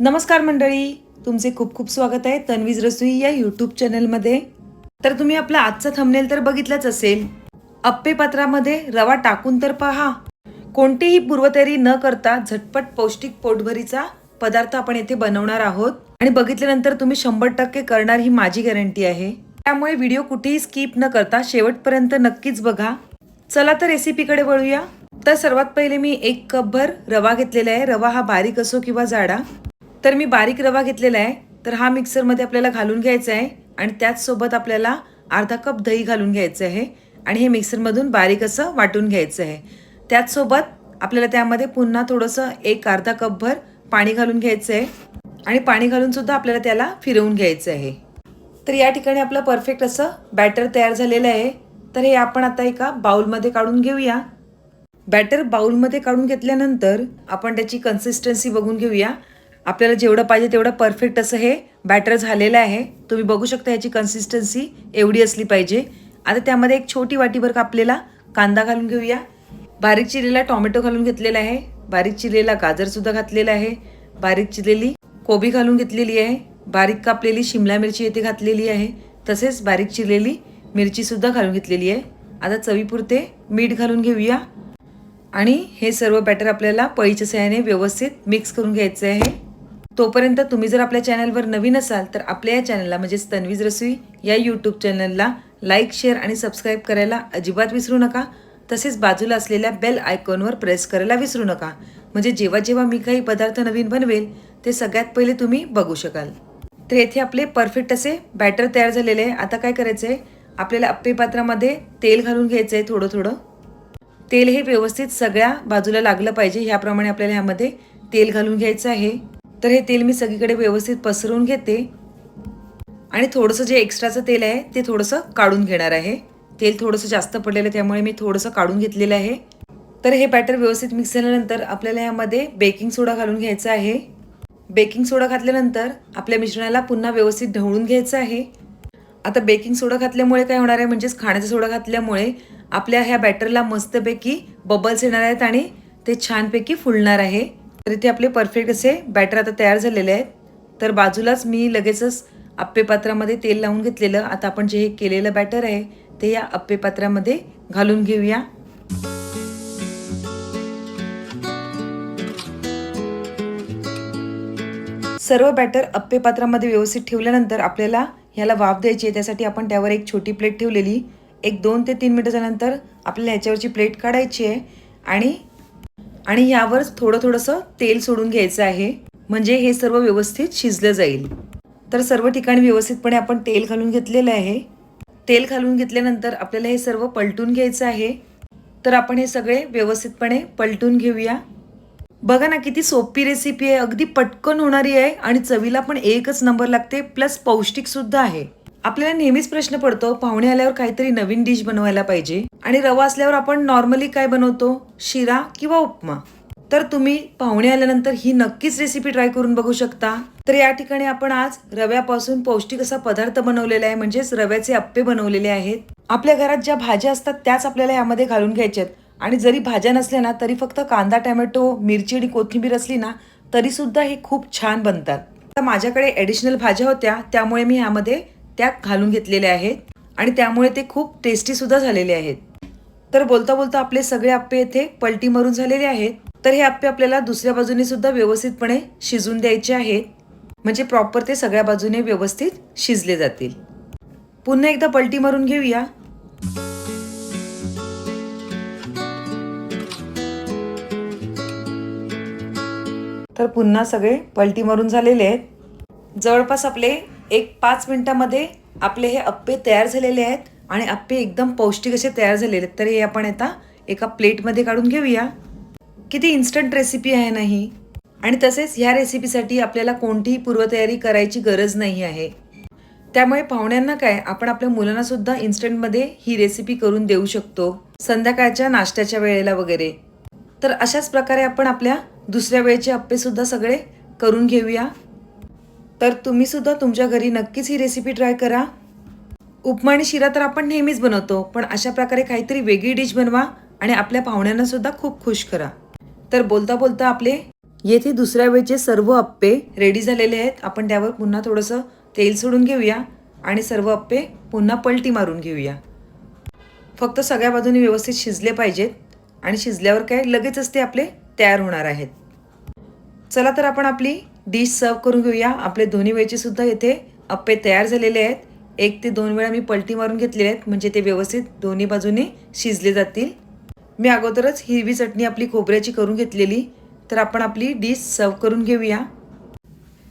नमस्कार मंडळी तुमचे खूप खूप स्वागत आहे तन्वीज रसोई या यूट्यूब चॅनलमध्ये तर तुम्ही आपला आजचा थंबनेल तर बघितलाच असेल. अप्पे पात्रामध्ये रवा टाकून तर पहा. कोणतीही पूर्वतयारी न करता झटपट पौष्टिक पोटभरीचा पदार्थ आपण येथे बनवणार आहोत. आणि बघितल्यानंतर तुम्ही शंभर टक्के करणार ही माझी गॅरंटी आहे. त्यामुळे व्हिडिओ कुठेही स्किप न करता शेवटपर्यंत नक्कीच बघा. चला तर रेसिपीकडे वळूया. तर सर्वात पहिले मी एक कपभर रवा घेतलेला आहे. रवा हा बारीक असो किंवा जाडा. तर मी बारीक रवा घेतलेला आहे. तर हा मिक्सरमध्ये आपल्याला घालून घ्यायचा आहे. आणि त्याचसोबत आपल्याला अर्धा कप दही घालून घ्यायचं आहे. आणि हे मिक्सरमधून बारीक असं वाटून घ्यायचं आहे. त्याचसोबत आपल्याला त्यामध्ये पुन्हा थोडंसं एक अर्धा कपभर पाणी घालून घ्यायचं आहे. आणि पाणी घालूनसुद्धा आपल्याला त्याला फिरवून घ्यायचं आहे. तर या ठिकाणी आपलं परफेक्ट असं बॅटर तयार झालेलं आहे. तर हे आपण आता एका बाउलमध्ये काढून घेऊया. बॅटर बाउलमध्ये काढून घेतल्यानंतर आपण त्याची कन्सिस्टन्सी बघून घेऊया. आपल्याला जेवढं पाहिजे तेवढं परफेक्ट असं हे बॅटर झालेलं आहे. तुम्ही बघू शकता ह्याची कन्सिस्टन्सी एवढी असली पाहिजे. आता त्यामध्ये एक छोटी वाटीभर कापलेला कांदा घालून घेऊया. बारीक चिरलेला टोमॅटो घालून घेतलेला आहे. बारीक चिरलेला गाजरसुद्धा घातलेला आहे. बारीक चिरलेली कोबी घालून घेतलेली आहे. बारीक कापलेली शिमला मिरची येथे घातलेली आहे. तसेच बारीक चिरलेली मिरचीसुद्धा घालून घेतलेली आहे. आता चवीपुरते मीठ घालून घेऊया. आणि हे सर्व बॅटर आपल्याला पळीच्या सहाय्याने व्यवस्थित मिक्स करून घ्यायचं आहे. तोपर्यंत तुम्ही जर आपल्या चॅनलवर नवीन असाल तर आपल्या या चॅनलला म्हणजेच तन्वीज रसोई या यूट्यूब चॅनलला लाईक शेअर आणि सबस्क्राईब करायला अजिबात विसरू नका. तसेच बाजूला असलेल्या बेल आयकॉनवर प्रेस करायला विसरू नका. म्हणजे जेव्हा जेव्हा मी काही पदार्थ नवीन बनवेल ते सगळ्यात पहिले तुम्ही बघू शकाल. तर येथे आपले परफेक्ट असे बॅटर तयार झालेले आहे. आता काय करायचं आहे आपल्याला अप्पे पात्रामध्ये तेल घालून घ्यायचं आहे थोडं थोडं. तेल हे व्यवस्थित सगळ्या बाजूला लागलं पाहिजे. ह्याप्रमाणे आपल्याला ह्यामध्ये तेल घालून घ्यायचं आहे. तर हे तेल मी सगळीकडे व्यवस्थित पसरवून घेते. आणि थोडंसं जे एक्स्ट्राचं तेल आहे ते थोडंसं काढून घेणार आहे. तेल थोडंसं जास्त पडलेलं आहे त्यामुळे मी थोडंसं काढून घेतलेलं आहे. तर हे बॅटर व्यवस्थित मिक्स झाल्यानंतर आपल्याला यामध्ये बेकिंग सोडा घालून घ्यायचा आहे. बेकिंग सोडा घातल्यानंतर आपल्या मिश्रणाला पुन्हा व्यवस्थित ढवळून घ्यायचं आहे. आता बेकिंग सोडा घातल्यामुळे काय होणार आहे म्हणजेच खाण्याचा सोडा घातल्यामुळे आपल्या ह्या बॅटरला मस्तपैकी बबल्स येणार आहेत आणि ते छानपैकी फुलणार आहे. तर इथे आपले परफेक्ट असे बॅटर आता तयार झालेले आहेत. तर बाजूलाच मी लगेचच अप्पेपात्रामध्ये तेल लावून घेतलेलं. आता आपण जे हे केलेलं बॅटर आहे ते या अप्पेपात्रामध्ये घालून घेऊया. सर्व बॅटर अप्पे पात्रामध्ये व्यवस्थित ठेवल्यानंतर आपल्याला ह्याला वाफ द्यायची आहे. त्यासाठी आपण त्यावर एक छोटी प्लेट ठेवलेली. एक दोन ते तीन मिनटं झाल्यानंतर आपल्याला ह्याच्यावरची प्लेट काढायची आहे. आणि आणि यावर थोडं थोडंसं तेल सोडून घ्यायचं आहे. म्हणजे हे सर्व व्यवस्थित शिजलं जाईल. तर सर्व ठिकाणी व्यवस्थितपणे आपण तेल घालून घेतलेलं आहे. तेल घालून घेतल्यानंतर आपल्याला हे सर्व पलटून घ्यायचं आहे. तर आपण हे सगळे व्यवस्थितपणे पलटून घेऊया. बघा ना किती सोपी रेसिपी आहे. अगदी पटकन होणारी आहे आणि चवीला पण एकच नंबर लागते. प्लस पौष्टिकसुद्धा आहे. आपल्याला नेहमीच प्रश्न पडतो पाहुणे आल्यावर काहीतरी नवीन डिश बनवायला पाहिजे. आणि रवा असल्यावर आपण नॉर्मली काय बनवतो? शिरा किंवा उपमा. तर तुम्ही पाहुणे आल्यानंतर ही नक्कीच रेसिपी ट्राय करून बघू शकता. तर या ठिकाणी आपण आज रव्यापासून पौष्टिक असा पदार्थ बनवलेला आहे म्हणजेच रव्याचे अप्पे बनवलेले आहेत. आपल्या घरात ज्या भाज्या असतात त्याच आपल्याला यामध्ये घालून घ्यायच्यात आणि जरी भाज्या नसल्या ना तरी फक्त कांदा टॅमॅटो मिरची आणि कोथिंबीर असली ना तरी सुद्धा हे खूप छान बनतात. आता माझ्याकडे ॲडिशनल भाज्या होत्या त्यामुळे मी ह्यामध्ये त्या घालून घेतलेल्या आहेत आणि त्यामुळे ते खूप टेस्टी सुद्धा झालेले आहेत. तर बोलता बोलता आपले सगळे आप्पे येथे पलटी मारून झालेले आहेत. तर हे आप्पे आपल्याला दुसऱ्या बाजूने सुद्धा व्यवस्थितपणे शिजून द्यायचे आहेत. म्हणजे प्रॉपर ते सगळ्या बाजूने व्यवस्थित शिजले जातील. पुन्हा एकदा पलटी मारून घेऊया. तर पुन्हा सगळे पलटी मारून झालेले आहेत. जवळपास आपले एक पाच मिनिटामध्ये आपले हे अप्पे तयार झालेले आहेत आणि अप्पे एकदम पौष्टिक असे तयार झालेले आहेत. तर हे आपण आता एका प्लेटमध्ये काढून घेऊया. किती इन्स्टंट रेसिपी आहे नाही आणि तसेच ह्या रेसिपीसाठी आपल्याला कोणतीही पूर्वतयारी करायची गरज नाही आहे. त्यामुळे पाहुण्यांना काय आपण आपल्या मुलांना सुद्धा इन्स्टंटमध्ये ही रेसिपी करून देऊ शकतो. संध्याकाळच्या नाश्त्याच्या वेळेला वगैरे. तर अशाच प्रकारे आपण आपल्या दुसऱ्या वेळेचे अप्पेसुद्धा सगळे करून घेऊया. तर तुम्हीसुद्धा तुमच्या घरी नक्कीच ही रेसिपी ट्राय करा. उपमा आणि शिरा तर आपण नेहमीच बनवतो पण अशा प्रकारे काहीतरी वेगळी डिश बनवा आणि आपल्या पाहुण्यांनासुद्धा खूप खुश करा. तर बोलता बोलता आपले येथे दुसऱ्या वेळचे सर्व अप्पे रेडी झालेले आहेत. आपण त्यावर पुन्हा थोडंसं तेल सोडून घेऊया आणि सर्व अप्पे पुन्हा पलटी मारून घेऊया. फक्त सगळ्या बाजूने व्यवस्थित शिजले पाहिजेत आणि शिजल्यावर काय लगेचच ते आपले तयार होणार आहेत. चला तर आपण आपली डिश सर्व करून घेऊया. आपले दोन्ही वेळचे सुद्धा येथे अप्पे तयार झालेले आहेत. एक ते दोन वेळा मी पलटी मारून घेतलेले आहेत म्हणजे ते व्यवस्थित दोन्ही बाजूने शिजले जातील. मी अगोदरच हिरवी चटणी आपली खोबऱ्याची करून घेतलेली. तर आपण आपली डिश सर्व करून घेऊया.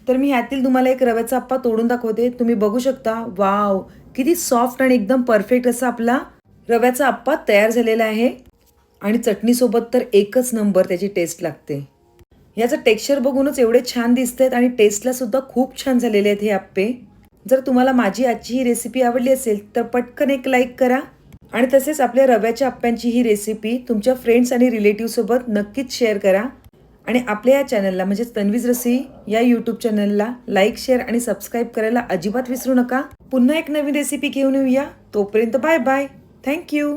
तर मी ह्यातील तुम्हाला एक रव्याचा अप्पा तोडून दाखवते. तुम्ही बघू शकता वाव! किती सॉफ्ट आणि एकदम परफेक्ट असा आपला रव्याचा अप्पा तयार झालेला आहे. आणि चटणीसोबत तर एकच नंबर त्याची टेस्ट लागते. याचं टेक्स्चर बघूनच एवढे छान दिसत आहेत आणि टेस्टला सुद्धा खूप छान झालेले आहेत हे आप्पे. जर तुम्हाला माझी आजची ही रेसिपी आवडली असेल तर पटकन एक लाईक करा. आणि तसेच आपल्या रव्याच्या आप्प्यांची ही रेसिपी तुमच्या फ्रेंड्स आणि रिलेटिव्हसोबत नक्कीच शेअर करा. आणि आपल्या या चॅनलला म्हणजेच तन्वीज रसी या यूट्यूब चॅनलला लाईक शेअर आणि सबस्क्राईब करायला अजिबात विसरू नका. पुन्हा एक नवीन रेसिपी घेऊन येऊया. तोपर्यंत बाय बाय थँक्यू